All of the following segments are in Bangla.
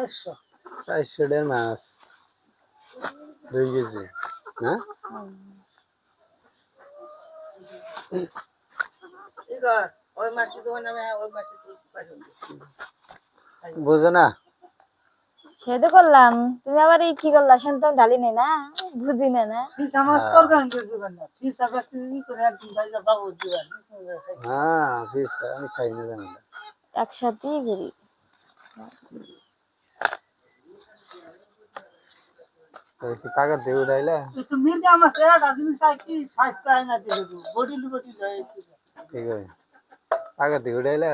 চারশো মাছ। দুই কেজি না? বোঝো সে তো করলাম। তুমি আবার এই কি করলা? সন্তান ঢালি নেই না? বুঝি না হ্যাঁ। আমি খাই না একসাথেই করি ওই কি টাকা দিয়ে উঠাইলে একটু মির্জা মাছ একটা জিনিস হয় কি স্বাস্থ্য হয় না দিয়ে দেবো বডি বডি হয়ে ঠিক আছে টাকা দিয়ে উঠাইলে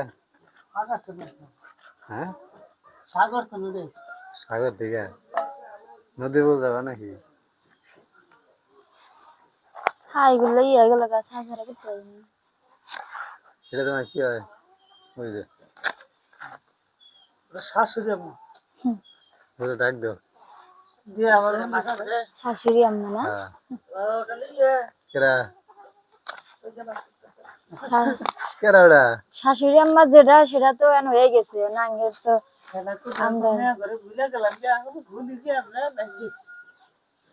সাগর তো নেই হ্যাঁ সাগর তো নেই সাগর দিকে নদী বল যাবে নাকি ছাইগুলো ইয়ে গেল গা ছাই ছাড়া করতে পারি না এটা তোমার কি হয় ওই যে শাশুড়ি আমার ওটা ডাক দাও দিয়ে আবার শাশুড়ি আম্মা না? হ্যাঁ। শাশুড়ি আম্মা যেটা সেটা তো এখন হয়ে গেছে। নাঙ্গের তো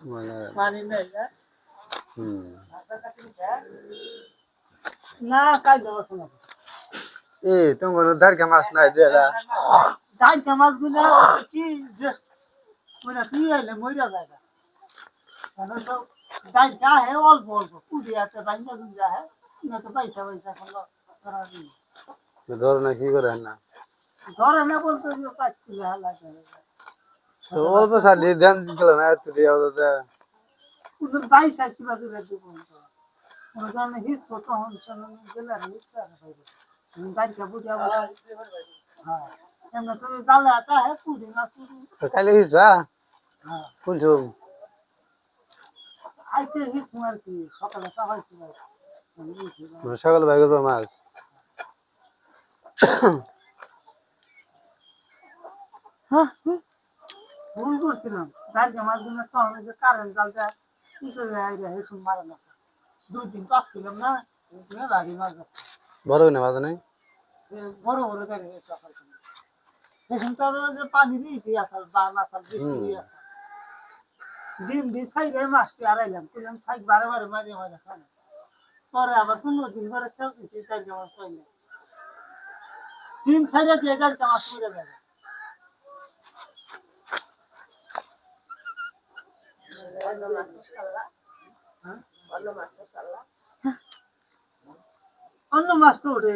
মানে না? কাজ দেবো এ তোমার ধারকে মাছ নাই দেলা যাই মাছগুলো কি মানে কি আইলে মইরা যায় না কেন তো যাই যা হে অল্প অল্প কুড়ি আছে বাইন্দা গুঞ্জা হে না তো পয়সা পয়সা নেই। ধরো না কি করে না? ধরে না বলতে যে পাচ্ছি লাগে অল্প সালি ধ্যান দিছিল না এত দিয়ে ওটা কিন্তু পয়সা কীভাবে বেঁচে বলতো। কোনো জানে হিস কত হন চলন গেলে হিস করে পাইবে হ্যাঁ। এমন তো কালে হিসা হ্যাঁ কোন ছুম আইতে হিস মার কি সকালে সকাল ছিল মানে সকাল ভাই করব মাছ? হ্যাঁ, ভুল করছিলাম। গাড়িটা মাছগুলো তো আমি যে কারেন্ট জালটা কি করে আইরে হেসুন মারে না। দুই দিন পাচ্ছিলাম না বাড়ি মাছ। বড় না মাছ নাই বড় বড় সকাল হেসুন তো যে পানি দিয়েছি আসাল বা আসাল বৃষ্টি দিয়ে আসাল ডিম দিয়ে সাইডে মাছটি আড়াইলাম। তুললাম থাক বারে বারে, মাঝে মাঝে খানে পরে আবার পনেরো দিন পরে খেলতেছি গাড়িটা মাছ পাইলে ডিম সাইডে দিয়ে গাড়িটা মাছ মরে যাবে অন্য মাছ তো উঠে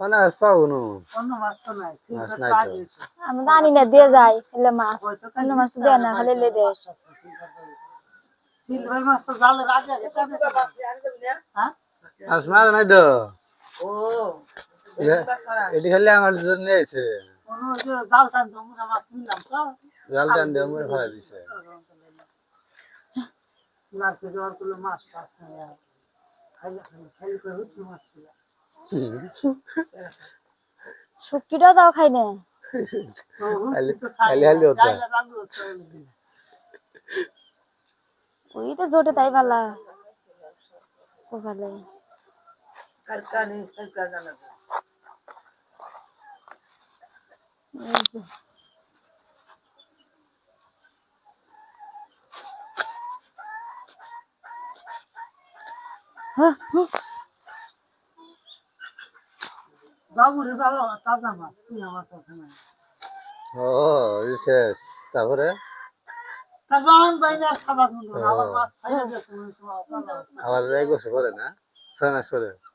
গেছে পাবো নু। মাছ মাছ। আমি তো না দিয়ে যাই এলে মাছ। অন্য মাছ দেয় না খালি লে দেয়। মাছ তো হ্যাঁ? মাছ মার নাই তো। এটি খালি আমার জন্য এসে জাল টান মাছ দিয়ে আমার ফেলা দিছে। মাছ খাইলে খাইলে খাইলে করে হচ্ছে মাছ ছিল তাও খাই না খালি- খালি হতো। ওই তো জোটে তাই পালা এই যে। হ্যাঁ, হুম, বাবুরে ভালো তাজা মাছ তুই মাছ আছে না। ও শেষ। তারপরে। আবার এক বছর পরে না ছয় মাস হ্যাঁ।